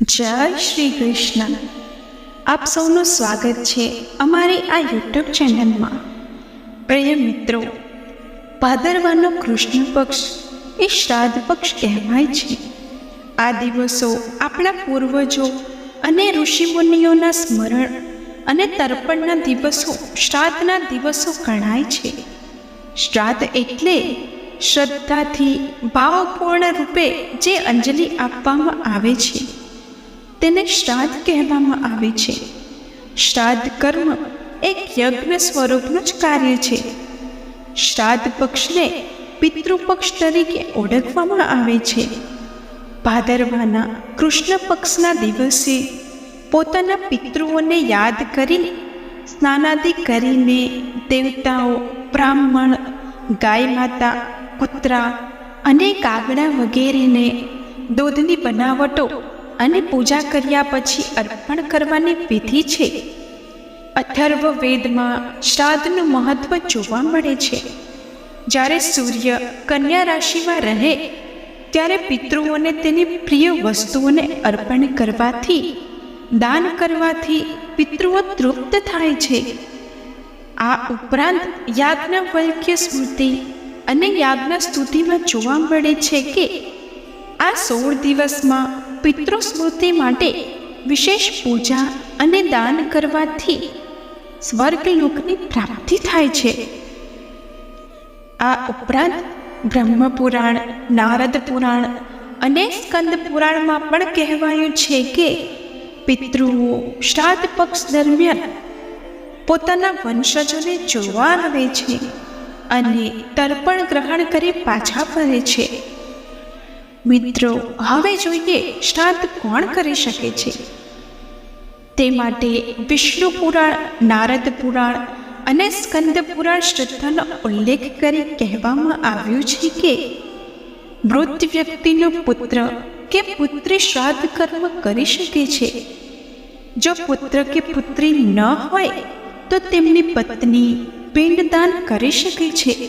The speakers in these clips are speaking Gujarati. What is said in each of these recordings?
જય શ્રી કૃષ્ણ આપ સૌનું સ્વાગત છે અમારી આ યુટ્યુબ ચેનલમાં. પ્રિય મિત્રો, ભાદરવાનો કૃષ્ણ પક્ષ એ શ્રાદ્ધ પક્ષ કહેવાય છે. આ દિવસો આપણા પૂર્વજો અને ઋષિમુનિઓના સ્મરણ અને તર્પણના દિવસો શ્રાદ્ધના દિવસો ગણાય છે. શ્રાદ્ધ એટલે શ્રદ્ધાથી ભાવપૂર્ણ રૂપે જે અંજલિ આપવામાં આવે છે. તેને શ્રાદ્ધ કહેવામાં આવે છે. શ્રાદ્ધ કર્મ એક યજ્ઞ સ્વરૂપનું જ કાર્ય છે. શ્રાદ્ધ પક્ષને પિતૃપક્ષ તરીકે ઓળખવામાં આવે છે. ભાદરવાના કૃષ્ણ પક્ષના દિવસે પોતાના પિતૃઓને યાદ કરી, સ્નાનાદિ કરીને દેવતાઓ, બ્રાહ્મણ, ગાય માતા, કૂતરા અને કાગડા વગેરેને દૂધની બનાવટો અને પૂજા કર્યા પછી અર્પણ કરવાની વિધિ છે. અથર્વ વેદમાં શ્રાદ્ધનું મહત્વ જોવા મળે છે. જ્યારે સૂર્ય કન્યા રાશિમાં રહે, ત્યારે પિતૃઓને તેની પ્રિય વસ્તુઓને અર્પણ કરવાથી, દાન કરવાથી પિતૃઓ તૃપ્ત થાય છે. આ ઉપરાંત યાજ્ઞવલ્ક્ય સ્મૃતિ અને યાજ્ઞ સ્તુતિમાં જોવા મળે છે કે, આ સોળ દિવસમાં પિતૃ સ્મૃતિ માટે વિશેષ પૂજા અને દાન કરવાથી સ્વર્ગલોકની પ્રાપ્તિ થાય છે. આ ઉપરાંત બ્રહ્મપુરાણ, નારદ પુરાણ અને સ્કંદ પુરાણમાં પણ કહેવાયું છે કે પિતૃઓ શ્રાદ્ધ પક્ષ દરમિયાન પોતાના વંશજોને જોવા આવે છે અને તર્પણ ગ્રહણ કરી પાછા ફરે છે. મિત્રો, હવે જોઈએ શ્રાદ્ધ કોણ કરી શકે છે? તે માટે વિષ્ણુ પુરાણ, નારદ પુરાણ અને સ્કંદ પુરાણ શ્રદ્ધાનો ઉલ્લેખ કરી કહેવામાં આવ્યું છે કે મૃત વ્યક્તિનો પુત્ર કે પુત્રી શ્રાદ્ધ કર્મ કરી શકે છે. જો પુત્ર કે પુત્રી ન હોય, તો તેમની પત્ની પિંડદાન કરી શકે છે.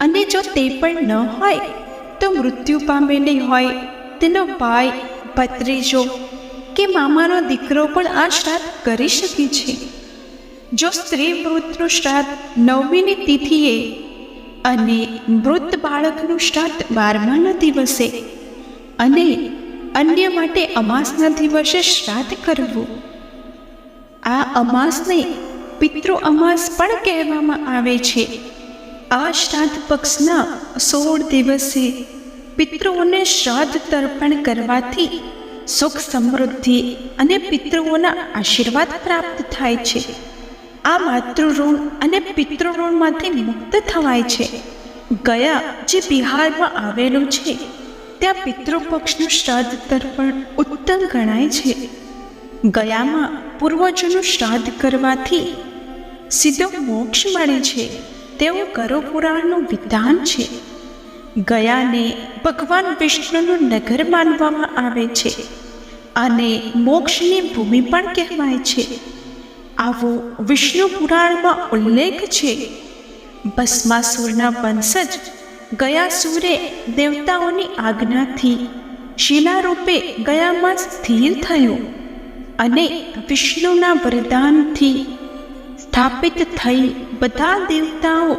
અને જો તે પણ ન હોય તો મૃત્યુ પામેલી હોય, તેનો ભાઈ ભત્રીજો કે મામાનો દીકરો પણ આ શ્રાદ્ધ કરી શકે છે. જો સ્ત્રી મૃતનું શ્રાદ્ધ નવમીની તિથિએ અને મૃત બાળકનું શ્રાદ્ધ બારમાના દિવસે અને અન્ય માટે અમાસના દિવસે શ્રાદ્ધ કરવું, આ અમાસને પિતૃ અમાસ પણ કહેવામાં આવે છે. આ શ્રાદ્ધ પક્ષના સોળ દિવસે પિતૃઓને શ્રાદ્ધ તર્પણ કરવાથી સુખ સમૃદ્ધિ અને પિતૃઓના આશીર્વાદ પ્રાપ્ત થાય છે. આ માતૃઋણ અને પિતૃઋણમાંથી મુક્ત થવાય છે. ગયા જે બિહારમાં આવેલું છે, ત્યાં પિતૃપક્ષનું શ્રાદ્ધ તર્પણ ઉત્તમ ગણાય છે. ગયામાં પૂર્વજોનું શ્રાદ્ધ કરવાથી સીધો મોક્ષ મળે છે. તેવું ગરોપુરાણનું વિધાન છે. ગયાને ભગવાન વિષ્ણુનું નગર માનવામાં આવે છે અને મોક્ષની ભૂમિ પણ કહેવાય છે. આવો વિષ્ણુ પુરાણમાં ઉલ્લેખ છે. ભસ્માસુરના વંશજ ગયાસુરે દેવતાઓની આજ્ઞાથી શિલારૂપે ગયામાં સ્થિર થયો અને વિષ્ણુના વરદાનથી સ્થાપિત થઈ બધા દેવતાઓ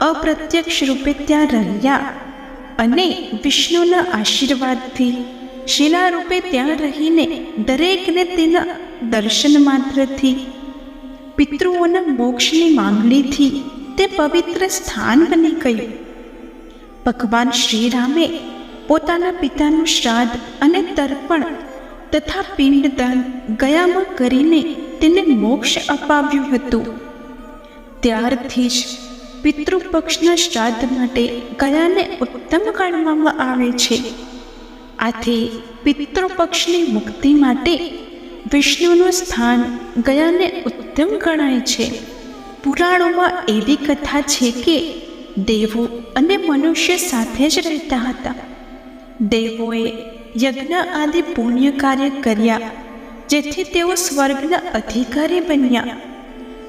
અપ્રત્યક્ષ રૂપે ત્યાં રહ્યા અને વિષ્ણુના આશીર્વાદથી શિલારૂપે ત્યાં રહીને દરેકને તેના દર્શન માત્રથી પિતૃઓના મોક્ષની માંગણીથી તે પવિત્ર સ્થાન બની ગયું ભગવાન શ્રીરામે પોતાના પિતાનું શ્રાદ્ધ અને તર્પણ તથા પિંડદાન ગયામાં કરીને તેને મોક્ષ અપાવ્યું હતું. ત્યારથી જ પિતૃપક્ષના શ્રાદ્ધ માટે ગયાને ઉત્તમ ગણવામાં આવે છે. આથી પિતૃપક્ષની મુક્તિ માટે વિષ્ણુનું સ્થાન ગયાને ઉત્તમ ગણાય છે. પુરાણોમાં એવી કથા છે કે દેવો અને મનુષ્ય સાથે જ રહેતા હતા. દેવોએ યજ્ઞ આદિ પુણ્ય કાર્ય કર્યા, જેથી તેઓ સ્વર્ગના અધિકારી બન્યા.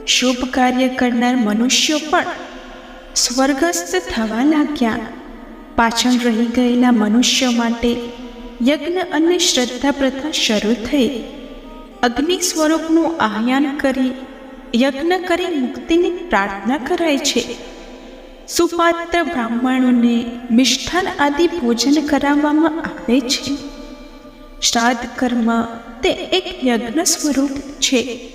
શુભ કાર્ય કરનાર મનુષ્યો પણ સ્વર્ગસ્થ થવા લાગ્યા. પાછળ રહી ગયેલા મનુષ્યો માટે યજ્ઞ અને શ્રદ્ધા પ્રથા શરૂ થઈ. અગ્નિ સ્વરૂપનું આહ્યાન કરી યજ્ઞ કરી મુક્તિની પ્રાર્થના કરાય છે. સુપાત્ર બ્રાહ્મણોને મિષ્ઠાન આદિ ભોજન કરાવવામાં આવે છે. શ્રાદ્ધ કર્મ તે એક યજ્ઞ સ્વરૂપ છે.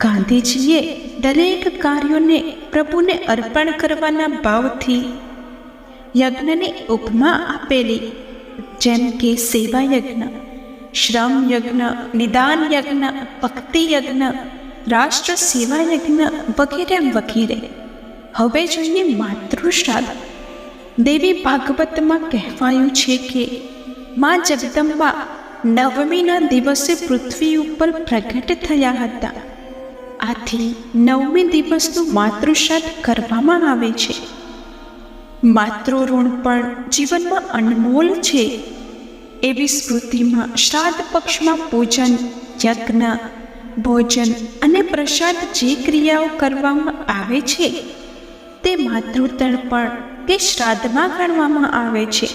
ગાંધીજીએ દરેક કાર્યોને પ્રભુને અર્પણ કરવાના ભાવથી યજ્ઞની ઉપમા આપેલી, જેમ કે સેવા યજ્ઞ, શ્રમ યજ્ઞ, નિદાન યજ્ઞ, ભક્તિ યજ્ઞ, રાષ્ટ્ર સેવા યજ્ઞ વગેરે વગેરે. હવે જોઈએ માતૃશ્રાદ્ધ દેવી ભાગવતમાં કહેવાયું છે કે, મા જગદંબા નવમીના દિવસે પૃથ્વી ઉપર પ્રગટ થયા હતા. આથી નવમી દિવસનું માતૃશ્રાદ્ધ કરવામાં આવે છે. માતૃઋણ પણ જીવનમાં અનમોલ છે. એવી સ્મૃતિમાં શ્રાદ્ધ પક્ષમાં પૂજન, યજ્ઞ, ભોજન અને પ્રસાદ જે ક્રિયાઓ કરવામાં આવે છે. તે માતૃતર્પણ કે શ્રાદ્ધમાં ગણવામાં આવે છે.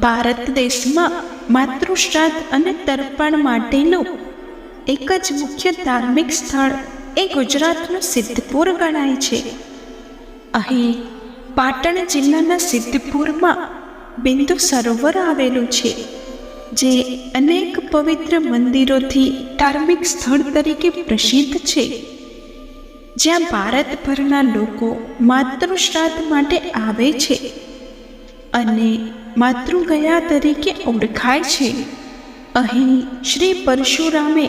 ભારત દેશમાં માતૃશ્રાદ્ધ અને તર્પણ માટેનું એક જ મુખ્ય ધાર્મિક સ્થળ એ ગુજરાતનું સિદ્ધપુર ગણાય છે. અહીં પાટણ જિલ્લાના સિદ્ધપુરમાં બિંદુ સરોવર આવેલું છે, જે અનેક પવિત્ર મંદિરોથી ધાર્મિક સ્થળ તરીકે પ્રસિદ્ધ છે. જ્યાં ભારતભરના લોકો માતૃશ્રાદ્ધ માટે આવે છે અને માતૃગયા તરીકે ઓળખાય છે. અહીં શ્રી પરશુરામે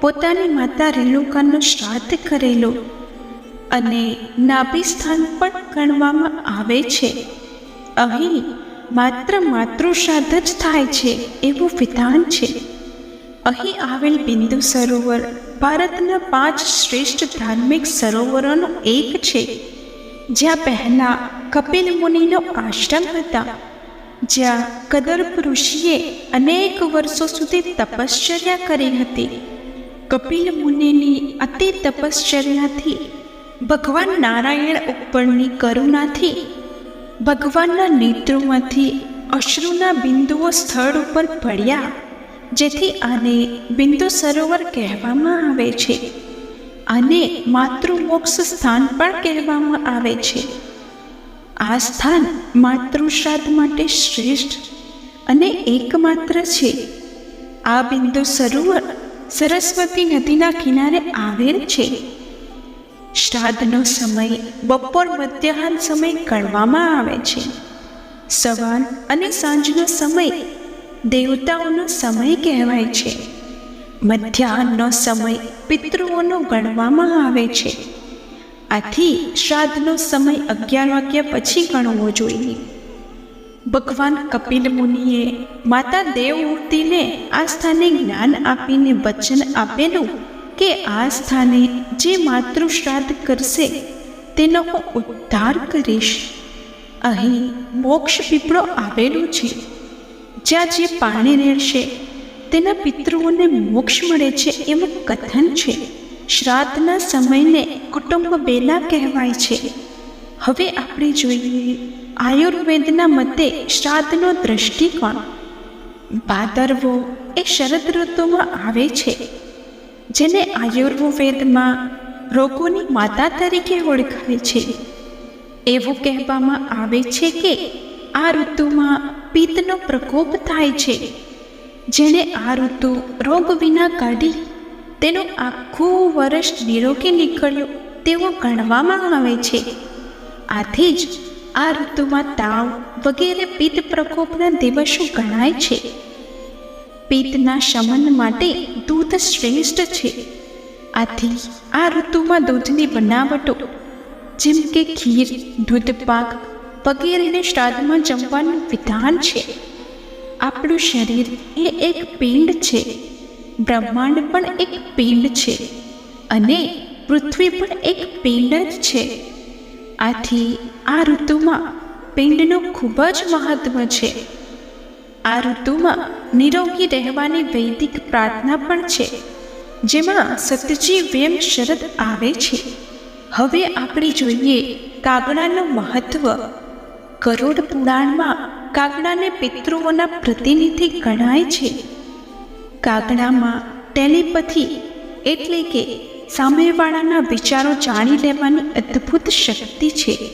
પોતાની માતા રેણુકાનું શ્રાદ્ધ કરેલો અને નાભી સ્થાન પણ ગણવામાં આવે છે. અહીં માત્ર માતૃશ્રાદ્ધ જ થાય છે એવું વિધાન છે. અહીં આવેલ બિંદુ સરોવર ભારતના પાંચ શ્રેષ્ઠ ધાર્મિક સરોવરોનો એક છે. જ્યાં પહેલા કપિલ મુનિનો આશ્રમ હતા. જ્યાં કદર્પ ઋષિએ અનેક વર્ષો સુધી તપશ્ચર્યા કરી હતી. કપિલ મુનિની અતિ તપશ્ચર્યાથી ભગવાન નારાયણ ઉપરની કરુણાથી, ભગવાનના નેત્રોમાંથી અશ્રુના બિંદુઓ સ્થળ ઉપર પડ્યા. જેથી આને બિંદુ સરોવર કહેવામાં આવે છે. અને માતૃમોક્ષ સ્થાન પણ કહેવામાં આવે છે. આ સ્થાન માતૃશ્રાદ્ધ માટે શ્રેષ્ઠ અને એકમાત્ર છે. આ બિંદુ સરોવર સરસ્વતી નદીના કિનારે આવેલ છે. શ્રાદ્ધનો સમય બપોર મધ્યાહન સમય ગણવામાં આવે છે. સવાર અને સાંજનો સમય દેવતાઓનો સમય કહેવાય છે. મધ્યાહનનો સમય પિતૃઓનો ગણવામાં આવે છે. આથી શ્રાદ્ધનો સમય અગિયાર વાગ્યા પછી ગણવો જોઈએ. ભગવાન કપિલ મુનિએ માતા દેવમૂર્તિને આ સ્થાને જ્ઞાન આપીને વચન આપેલું કે આ સ્થાને જે માતૃ શ્રાદ્ધ કરશે તેનો હું ઉદ્ધાર કરીશ. અહીં મોક્ષ પીપળો આવેલો છે. જ્યાં જે પાણી રેડશે, તેના પિતૃઓને મોક્ષ મળે છે એવું કથન છે. શ્રાદ્ધના સમયને કુટુંબ બેલા કહેવાય છે. હવે આપણે જોઈએ, આયુર્વેદના મતે શ્રાદ્ધનો દ્રષ્ટિકોણ. ભાદરવો એ શરદ ઋતુમાં આવે છે, જેને આયુર્વેદમાં રોગોની માતા તરીકે ઓળખાય છે. એવું કહેવામાં આવે છે કે આ ઋતુમાં પિત્તનો પ્રકોપ થાય છે. જેણે આ ઋતુ રોગ વિના કાઢી, તેનું આખું વર્ષ નિરોગી નીકળ્યું તેવું ગણવામાં આવે છે. આથી જ આ ઋતુમાં તાવ વગેરે પિત્ત પ્રકોપના દિવસો ગણાય છે. પિત્તના શમન માટે દૂધ શ્રેષ્ઠ છે. આથી આ ઋતુમાં દૂધની બનાવટો, જેમ કે ખીર, દૂધપાક વગેરેને શ્રાદ્ધમાં જમવાનું વિધાન છે. આપણું શરીર એ એક પિંડ છે. બ્રહ્માંડ પણ એક પિંડ છે. અને પૃથ્વી પણ એક પિંડ જ છે. આથી આ ઋતુમાં પિંડનું ખૂબ જ મહત્વ છે. આ ઋતુમાં નિરોગી રહેવાની વૈદિક પ્રાર્થના પણ છે. જેમાં સતજી વ્યમ શરદ આવે છે. હવે આપણે જોઈએ કાગડાનું મહત્વ. ગરુડ પુરાણમાં કાગડાને પિતૃઓના પ્રતિનિધિ ગણાય છે. કાગડામાં ટેલિપથી એટલે કે સામેવાળાના વિચારો જાણી લેવાની અદ્ભુત શક્તિ છે.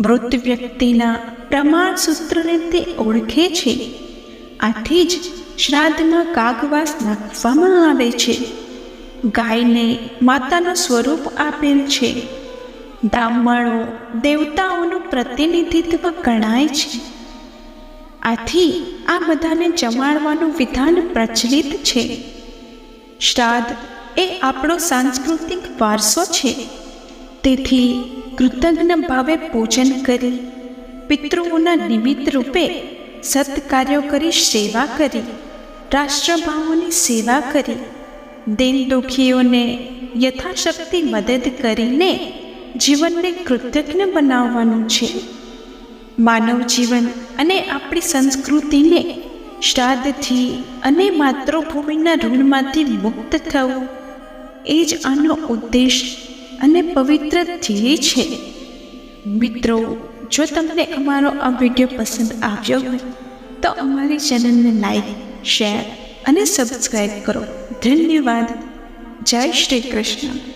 મૃત વ્યક્તિના પ્રમાણ સૂત્રને તે ઓળખે છે. આથી જ શ્રાદ્ધમાં કાગવાસ નાખવામાં આવે છે. ગાયને માતાનું સ્વરૂપ આપેલ છે. બ્રાહ્મણો દેવતાઓનું પ્રતિનિધિત્વ ગણાય છે. આથી આ બધાને જમાડવાનું વિધાન પ્રચલિત છે. શ્રાદ્ધ એ આપણો સાંસ્કૃતિક વારસો છે. તેથી કૃતજ્ઞ ભાવે પૂજન કરી, પિતૃઓના નિમિત્ત રૂપે સત્કાર્યો કરી સેવા કરી, રાષ્ટ્રભાવોની સેવા કરી દિન દુઃખીઓને યથાશક્તિ મદદ કરીને જીવનને કૃતજ્ઞ બનાવવાનું છે. માનવ જીવન અને આપણી સંસ્કૃતિને શ્રાદ્ધથી અને માતૃભૂમિના ઋણમાંથી મુક્ત થવું એ જ આનો ઉદ્દેશ અને પવિત્ર ધ્યેય છે. મિત્રો, જો તમને અમારો આ વીડિયો પસંદ આવ્યો હોય, તો અમારી ચેનલને લાઈક, શેર અને સબસ્ક્રાઈબ કરો. ધન્યવાદ. જય શ્રી કૃષ્ણ.